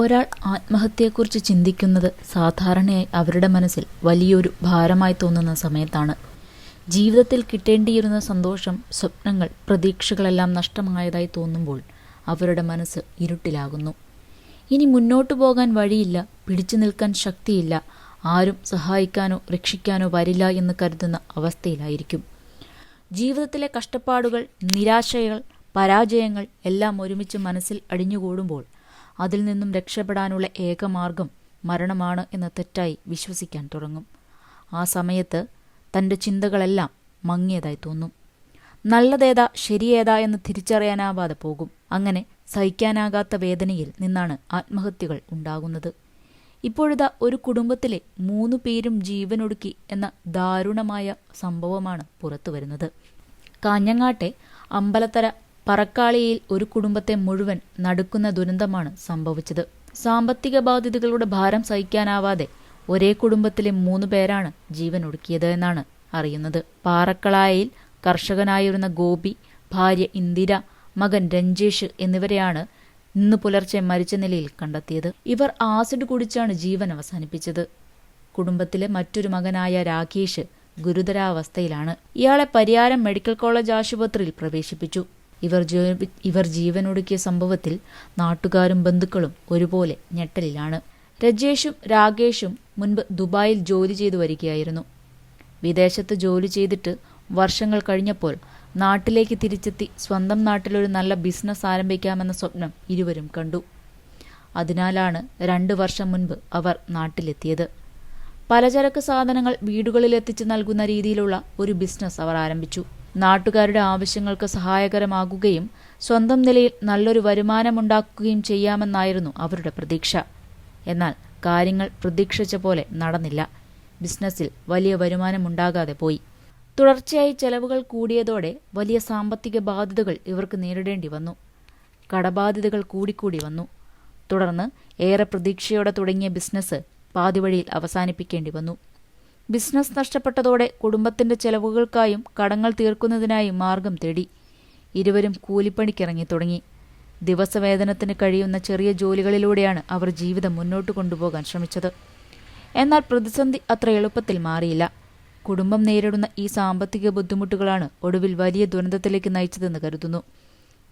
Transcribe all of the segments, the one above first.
ഒരാൾ ആത്മഹത്യയെക്കുറിച്ച് ചിന്തിക്കുന്നത് സാധാരണയായി അവരുടെ മനസ്സിൽ വലിയൊരു ഭാരമായി തോന്നുന്ന സമയത്താണ്. ജീവിതത്തിൽ കിട്ടേണ്ടിയിരുന്ന സന്തോഷം സ്വപ്നങ്ങൾ പ്രതീക്ഷകളെല്ലാം നഷ്ടമായതായി തോന്നുമ്പോൾ അവരുടെ മനസ്സ് ഇരുട്ടിലാകുന്നു. ഇനി മുന്നോട്ടു പോകാൻ വഴിയില്ല പിടിച്ചു നിൽക്കാൻ ശക്തിയില്ല ആരും സഹായിക്കാനോ രക്ഷിക്കാനോ വരില്ല എന്ന് കരുതുന്ന അവസ്ഥയിലായിരിക്കും. ജീവിതത്തിലെ കഷ്ടപ്പാടുകൾ നിരാശകൾ പരാജയങ്ങൾ എല്ലാം ഒരുമിച്ച് മനസ്സിൽ അടിഞ്ഞുകൂടുമ്പോൾ അതിൽ നിന്നും രക്ഷപ്പെടാനുള്ള ഏകമാർഗം മരണമാണ് എന്ന് തെറ്റായി വിശ്വസിക്കാൻ തുടങ്ങും. ആ സമയത്ത് തന്റെ ചിന്തകളെല്ലാം മങ്ങിയതായി തോന്നും. നല്ലതേതാ ശരിയേതാ എന്ന് തിരിച്ചറിയാനാവാതെ പോകും. അങ്ങനെ സഹിക്കാനാകാത്ത വേദനയിൽ നിന്നാണ് ആത്മഹത്യകൾ ഉണ്ടാകുന്നത്. ഇപ്പോഴിതാ ഒരു കുടുംബത്തിലെ മൂന്നു പേരും ജീവനൊടുക്കി എന്ന ദാരുണമായ സംഭവമാണ് പുറത്തു വരുന്നത് കാഞ്ഞങ്ങാട്ടെ അമ്പലത്തറ പറക്കാളിയിൽ ഒരു കുടുംബത്തെ മുഴുവൻ നടുക്കുന്ന ദുരന്തമാണ് സംഭവിച്ചത്. സാമ്പത്തിക ബാധ്യതകളുടെ ഭാരം സഹിക്കാനാവാതെ ഒരേ കുടുംബത്തിലെ മൂന്ന് പേരാണ് ജീവൻ ഒടുക്കിയത് എന്നാണ് അറിയുന്നത്. പാറക്കളായിൽ കർഷകനായിരുന്ന ഗോപി ഭാര്യ ഇന്ദിര മകൻ രഞ്ജേഷ് എന്നിവരെയാണ് ഇന്ന് പുലർച്ചെ മരിച്ച നിലയിൽ കണ്ടെത്തിയത്. ഇവർ ആസിഡ് കുടിച്ചാണ് ജീവൻ അവസാനിപ്പിച്ചത്. കുടുംബത്തിലെ മറ്റൊരു മകനായ രാകേഷ് ഗുരുതരാവസ്ഥയിലാണ്. ഇയാളെ പരിയാരം മെഡിക്കൽ കോളേജ് ആശുപത്രിയിൽ പ്രവേശിപ്പിച്ചു. ഇവർ ഇവർ ജീവനൊടുക്കിയ സംഭവത്തിൽ നാട്ടുകാരും ബന്ധുക്കളും ഒരുപോലെ ഞെട്ടലിലാണ്. രജേഷും രാകേഷും മുൻപ് ദുബായിൽ ജോലി ചെയ്തു വരികയായിരുന്നു. വിദേശത്ത് ജോലി ചെയ്തിട്ട് വർഷങ്ങൾ കഴിഞ്ഞപ്പോൾ നാട്ടിലേക്ക് തിരിച്ചെത്തി സ്വന്തം നാട്ടിലൊരു നല്ല ബിസിനസ് ആരംഭിക്കാമെന്ന സ്വപ്നം ഇരുവരും കണ്ടു. അതിനാലാണ് രണ്ട് വർഷം മുൻപ് അവർ നാട്ടിലെത്തിയത്. പലചരക്ക് സാധനങ്ങൾ വീടുകളിൽ എത്തിച്ചു നൽകുന്ന രീതിയിലുള്ള ഒരു ബിസിനസ് അവർ ആരംഭിച്ചു. നാട്ടുകാരുടെ ആവശ്യങ്ങൾക്ക് സഹായകരമാകുകയും സ്വന്തം നിലയിൽ നല്ലൊരു വരുമാനമുണ്ടാക്കുകയും ചെയ്യാമെന്നായിരുന്നു അവരുടെ പ്രതീക്ഷ. എന്നാൽ കാര്യങ്ങൾ പ്രതീക്ഷിച്ച പോലെ നടന്നില്ല. ബിസിനസ്സിൽ വലിയ വരുമാനമുണ്ടാകാതെ പോയി. തുടർച്ചയായി ചെലവുകൾ കൂടിയതോടെ വലിയ സാമ്പത്തിക ബാധ്യതകൾ ഇവർക്ക് നേരിടേണ്ടി വന്നു. കടബാധ്യതകൾ കൂടിക്കൂടി വന്നു. തുടർന്ന് ഏറെ പ്രതീക്ഷയോടെ തുടങ്ങിയ ബിസിനസ് പാതിവഴിയിൽ അവസാനിപ്പിക്കേണ്ടി വന്നു. ബിസിനസ് നഷ്ടപ്പെട്ടതോടെ കുടുംബത്തിന്റെ ചെലവുകൾക്കായും കടങ്ങൾ തീർക്കുന്നതിനായും മാർഗം തേടി. ഇരുവരും കൂലിപ്പണിക്കിറങ്ങി തുടങ്ങി. ദിവസവേതനത്തിന് കഴിയുന്ന ചെറിയ ജോലികളിലൂടെയാണ് അവർ ജീവിതം മുന്നോട്ട് കൊണ്ടുപോകാൻ ശ്രമിച്ചത്. എന്നാൽ പ്രതിസന്ധി അത്ര എളുപ്പത്തിൽ മാറിയില്ല. കുടുംബം നേരിടുന്ന ഈ സാമ്പത്തിക ബുദ്ധിമുട്ടുകളാണ് ഒടുവിൽ വലിയ ദുരന്തത്തിലേക്ക് നയിച്ചതെന്ന് കരുതുന്നു.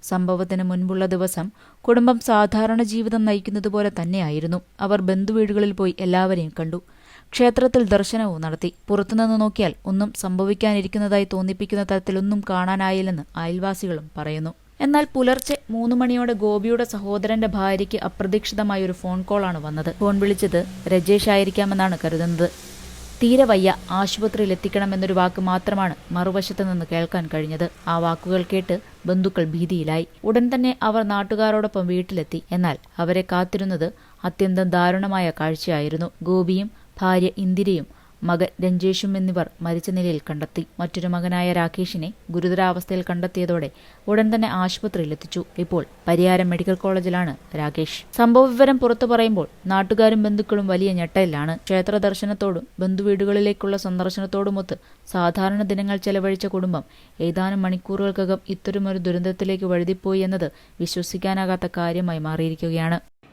സംഭവത്തിന് മുൻപുള്ള ദിവസം കുടുംബം സാധാരണ ജീവിതം നയിക്കുന്നതുപോലെ തന്നെയായിരുന്നു. അവർ ബന്ധുവീടുകളിൽ പോയി എല്ലാവരെയും കണ്ടു. ക്ഷേത്രത്തിൽ ദർശനവും നടത്തി. പുറത്തുനിന്ന് നോക്കിയാൽ ഒന്നും സംഭവിക്കാനിരിക്കുന്നതായി തോന്നിപ്പിക്കുന്ന തരത്തിലൊന്നും കാണാനായില്ലെന്ന് അയൽവാസികളും പറയുന്നു. എന്നാൽ പുലർച്ചെ മൂന്ന് മണിയോടെ ഗോപിയുടെ സഹോദരന്റെ ഭാര്യയ്ക്ക് അപ്രതീക്ഷിതമായ ഒരു ഫോൺ കോളാണ് വന്നത്. ഫോൺ വിളിച്ചത് രജേഷ് ആയിരിക്കാമെന്നാണ് കരുതുന്നത്. തീരെ വയ്യ ആശുപത്രിയിൽ എത്തിക്കണമെന്നൊരു വാക്ക് മാത്രമാണ് മറുവശത്ത് നിന്ന് കേൾക്കാൻ കഴിഞ്ഞത്. ആ വാക്കുകൾ കേട്ട് ബന്ധുക്കൾ ഭീതിയിലായി. ഉടൻ തന്നെ അവർ നാട്ടുകാരോടൊപ്പം വീട്ടിലെത്തി. എന്നാൽ അവരെ കാത്തിരുന്നത് അത്യന്തം ദാരുണമായ കാഴ്ചയായിരുന്നു. ഗോപിയും ഭാര്യ ഇന്ദിരയും മകൻ രഞ്ജേഷും എന്നിവർ മരിച്ച നിലയിൽ കണ്ടെത്തി. മറ്റൊരു മകനായ രാകേഷിനെ ഗുരുതരാവസ്ഥയിൽ കണ്ടെത്തിയതോടെ ഉടൻ തന്നെ ആശുപത്രിയിൽ എത്തിച്ചു. ഇപ്പോൾ പരിയാരം മെഡിക്കൽ കോളേജിലാണ് രാകേഷ്. സംഭവവിവരം പുറത്തു പറയുമ്പോൾ നാട്ടുകാരും ബന്ധുക്കളും വലിയ ഞെട്ടലിലാണ്. ക്ഷേത്ര ദർശനത്തോടും ബന്ധുവീടുകളിലേക്കുള്ള സന്ദർശനത്തോടുമൊത്ത് സാധാരണ ദിനങ്ങൾ ചെലവഴിച്ച കുടുംബം ഏതാനും മണിക്കൂറുകൾക്കകം ഇത്തരമൊരു ദുരന്തത്തിലേക്ക് വഴുതിപ്പോയി എന്നത് വിശ്വസിക്കാനാകാത്ത കാര്യമായി മാറിയിരിക്കുകയാണ്.